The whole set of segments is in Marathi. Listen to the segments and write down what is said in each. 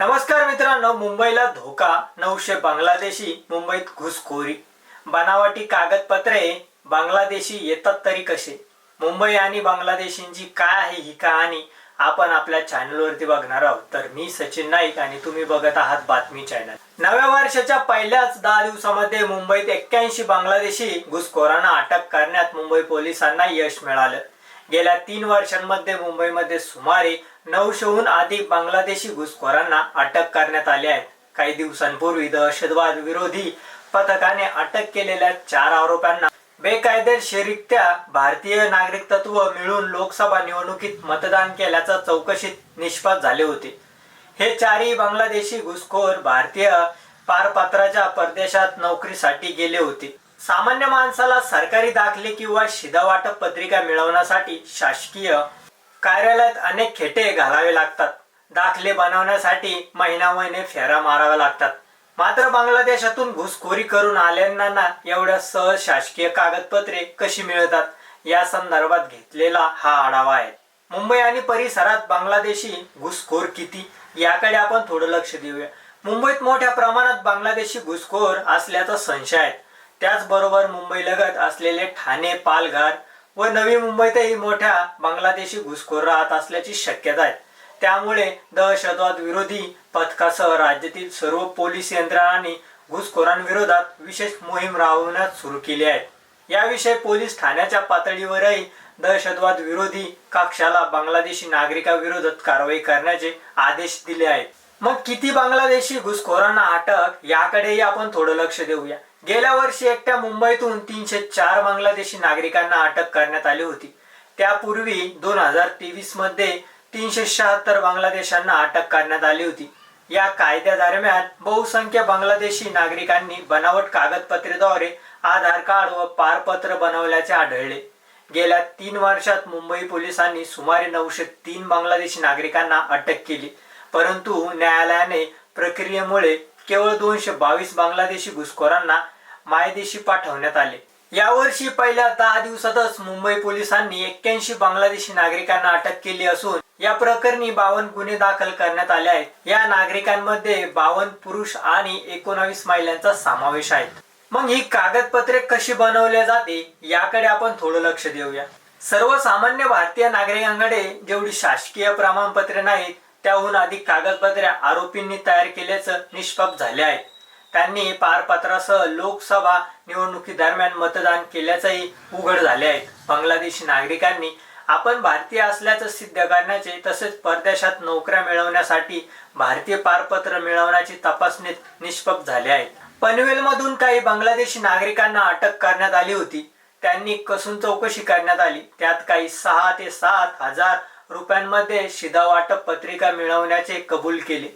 नमस्कार मित्रांनो मुंबईला धोका नऊशे बांगलादेशी मुंबईत घुसखोरी. बनावटी कागदपत्रे बांगलादेशी येतात तरी कसे? मुंबई आणि बांगलादेशींची काय आहे ही कहाणी आपण आपल्या चॅनलवरती बघणार आहोत. तर मी सचिन नाईक आणि तुम्ही बघत आहात बातमी चॅनल नव्या वर्षाच्या पहिल्याच दहा दिवसामध्ये मुंबईत एक्क्याऐंशी बांगलादेशी घुसखोरांना अटक करण्यात मुंबई पोलिसांना यश मिळालं. गेल्या तीन वर्षांमध्ये मुंबईमध्ये सुमारे नऊशेहून अधिक बांगलादेशी घुसखोरांना अटक करण्यात आली आहे. काही दिवसांपूर्वी दहशतवाद विरोधी पथकाने अटक केलेल्या चार आरोपांना बेकायदेशीरित्या भारतीय नागरिकत्व मिळून लोकसभा निवडणुकीत मतदान केल्याचा चौकशीत निष्पात झाले होते. हे चारही बांगलादेशी घुसखोर भारतीय पारपत्राच्या परदेशात नोकरीसाठी गेले होते. सामान्य माणसाला सरकारी दाखले किंवा शिधा वाटप पत्रिका मिळवण्यासाठी शासकीय कार्यालयात अनेक खेटे घालावे लागतात. दाखले बनवण्यासाठी महिना महिने फेरा माराव्या लागतात. मात्र बांगलादेशातून घुसखोरी करून आल्यांना एवढ्या सहज शासकीय कागदपत्रे कशी मिळतात या संदर्भात घेतलेला हा आढावा आहे. मुंबई आणि परिसरात बांगलादेशी घुसखोर किती याकडे आपण थोडं लक्ष देऊया. मुंबईत मोठ्या प्रमाणात बांगलादेशी घुसखोर असल्याचा संशय आहे. त्याचबरोबर मुंबई लगत असलेले ठाणे पालघर व नवी मुंबईतही मोठ्या बांगलादेशी घुसखोर राहत असल्याची शक्यता आहे. त्यामुळे दहशतवाद विरोधी पथकासह राज्यातील सर्व पोलीस यंत्रणांनी घुसखोरांविरोधात विशेष मोहीम राबवण्यास सुरू केली आहे. याविषयी पोलीस ठाण्याच्या पातळीवरही दहशतवाद विरोधी कक्षाला बांगलादेशी नागरिकाविरोधात कारवाई करण्याचे आदेश दिले आहेत. मग किती बांगलादेशी घुसखोरांना अटक याकडेही आपण थोडं लक्ष देऊया. गेल्या वर्षी एकट्या मुंबईतून तीनशे चार बांगलादेशी नागरिकांना अटक करण्यात आली होती. त्यापूर्वी दोन हजार तेवीसमध्ये तीनशे शहात्तर बांगलादेशांना अटक करण्यात आली होती. या कायद्यादरम्यान बहुसंख्य बांगलादेशी नागरिकांनी बनावट कागदपत्रेद्वारे आधार कार्ड व पारपत्र बनवल्याचे आढळले. गेल्या तीन वर्षात मुंबई पोलिसांनी सुमारे नऊशे तीन बांगलादेशी नागरिकांना अटक केली. परंतु न्यायालयाने प्रक्रियेमुळे केवळ दोनशे बावीस बांगलादेशी घुसखोरांना मायदेशी पाठवण्यात आले. यावर्षी पहिल्या दहा दिवसातच मुंबई पोलिसांनी एक्क्याऐंशी बांगलादेशी नागरिकांना अटक केली असून या प्रकरणी बावन्न गुन्हे दाखल करण्यात आले आहेत. या नागरिकांमध्ये बावन्न पुरुष आणि एकोणावीस महिलांचा समावेश आहे. मग ही कागदपत्रे कशी बनवली जाते याकडे आपण थोडं लक्ष देऊया. सर्वसामान्य भारतीय नागरिकांकडे जेवढी शासकीय प्रमाणपत्रे नाहीत त्याहून अधिक कागदपत्रे आरोपींनी तयार केल्याचं निष्पाप झाले आहे. त्यांनी पारपत्रासह लोकसभा निवडणुकी दरम्यान मतदान केल्याचंही उघड झाले आहे. बांगलादेशी नागरिकांनी आपण भारतीय असल्याचं सिद्ध करण्याचे तसेच परदेशात नोकऱ्या मिळवण्यासाठी भारतीय पारपत्र मिळवण्याची तपासणीत निष्पप झाले आहेत पनवेलमधून काही बांगलादेशी नागरिकांना अटक करण्यात आली होती. त्यांनी कसून चौकशी करण्यात आली. त्यात काही सहा ते सात हजार रुपयांमध्ये शिधावाटप पत्रिका मिळवण्याचे कबूल केले.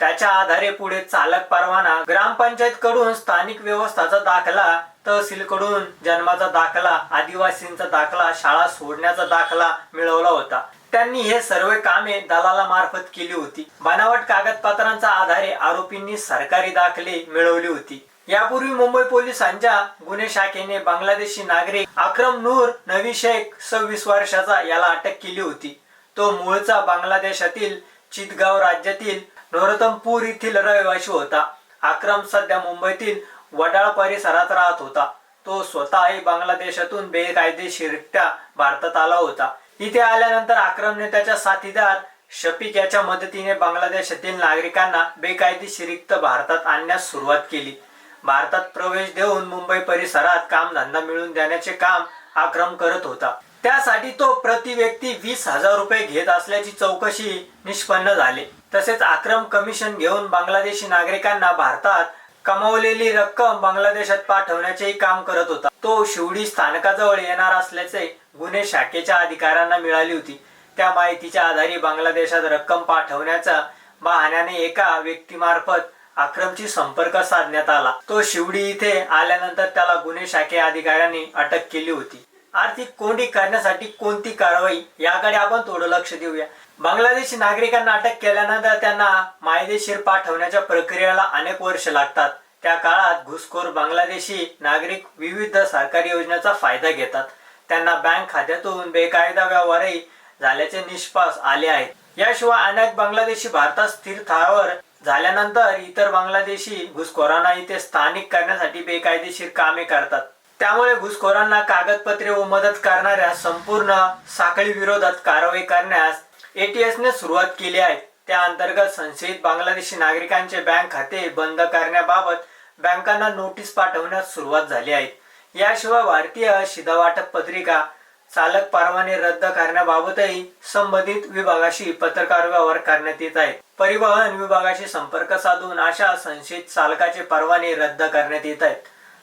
त्याच्या आधारे पुढे चालक परवाना ग्रामपंचायत कडून स्थानिक व्यवस्थाचा दाखला तहसील कडून जन्माचा दाखला आदिवासींचा दाखला शाळा सोडण्याचा दाखला मिळवला होता. त्यांनी हे सर्व कामे दलाला मार्फत केली होती. बनावट कागदपत्रांचा आधारे आरोपींनी सरकारी दाखले मिळवली होती. यापूर्वी मुंबई पोलिसांच्या गुन्हे शाखेने बांगलादेशी नागरिक अक्रम नूर नवी शेख सव्वीस वर्षाचा याला अटक केली होती. तो मूळचा बांगलादेशातील चितगाव राज्यातील नोरतमपूर येथील रहिवासी होता. अक्रम सध्या मुंबईतील वडाळ परिसरात राहत होता. तो स्वतःही बांगलादेशातून बेकायदेशीरित्या भारतात आला होता. इथे आल्यानंतर अक्रमने त्याच्या साथीदार शफीक याच्या मदतीने बांगलादेशातील नागरिकांना बेकायदेशीरिक्त भारतात आणण्यास सुरुवात केली. भारतात प्रवेश देऊन मुंबई परिसरात कामधंदा मिळवून देण्याचे काम आक्रम करत होता. त्यासाठी तो प्रति व्यक्ती वीस हजार रुपये घेत असल्याची चौकशी निष्पन्न झाली. तसेच आक्रम कमिशन घेऊन बांगलादेशी नागरिकांना भारतात कमावलेली रक्कम बांगलादेशात पाठवण्याचेही काम करत होता. तो शिवडी स्थानकाजवळ येणार असल्याचे गुन्हे शाखेच्या अधिकाऱ्यांना मिळाली होती. त्या माहितीच्या आधारे बांगलादेशात रक्कम पाठवण्याचा बहाण्याने एका व्यक्तीमार्फत आक्रमची संपर्क साधण्यात आला. तो शिवडी इथे आल्यानंतर त्याला गुन्हे शाखे अधिकाऱ्यांनी अटक केली होती. आर्थिक कोंडी करण्यासाठी कोणती कारवाई? याकडे आपण थोडं लक्ष देऊया. बांगलादेशी नागरिकांना अटक केल्यानंतर त्यांना मायदेशीर पाठवण्याच्या प्रक्रियेला अनेक वर्ष लागतात. त्या काळात घुसखोर बांगलादेशी नागरिक विविध सरकारी योजनेचा फायदा घेतात. त्यांना बँक खात्यातून बेकायदा व्यवहारही झाल्याचे निष्पास आले आहेत. याशिवाय अनेक बांगलादेशी भारतात स्थिर स्थावर झाल्यानंतर इतर बांगलादेशी घुसखोरांना इथे स्थानिक करण्यासाठी बेकायदेशीर कामे करतात. त्यामुळे घुसखोरांना कागदपत्रे व मदत करणाऱ्या संपूर्ण साखळी विरोधात कारवाई करण्यास एटीएसने सुरुवात केली आहे. त्या अंतर्गत संशयित बांगलादेशी नागरिकांचे बँक खाते बंद करण्याबाबत बँकांना नोटीस पाठवण्यास सुरुवात झाली आहे. याशिवाय भारतीय शिधावाटप पत्रिका चालक परवाने रद्द करण्याबाबतही संबंधित विभागाशी पत्रकार व्यवहार करण्यात येत आहे. परिवहन विभागाशी संपर्क साधून अशा संशयित चालकाचे परवाने रद्द करण्यात येत आहेत.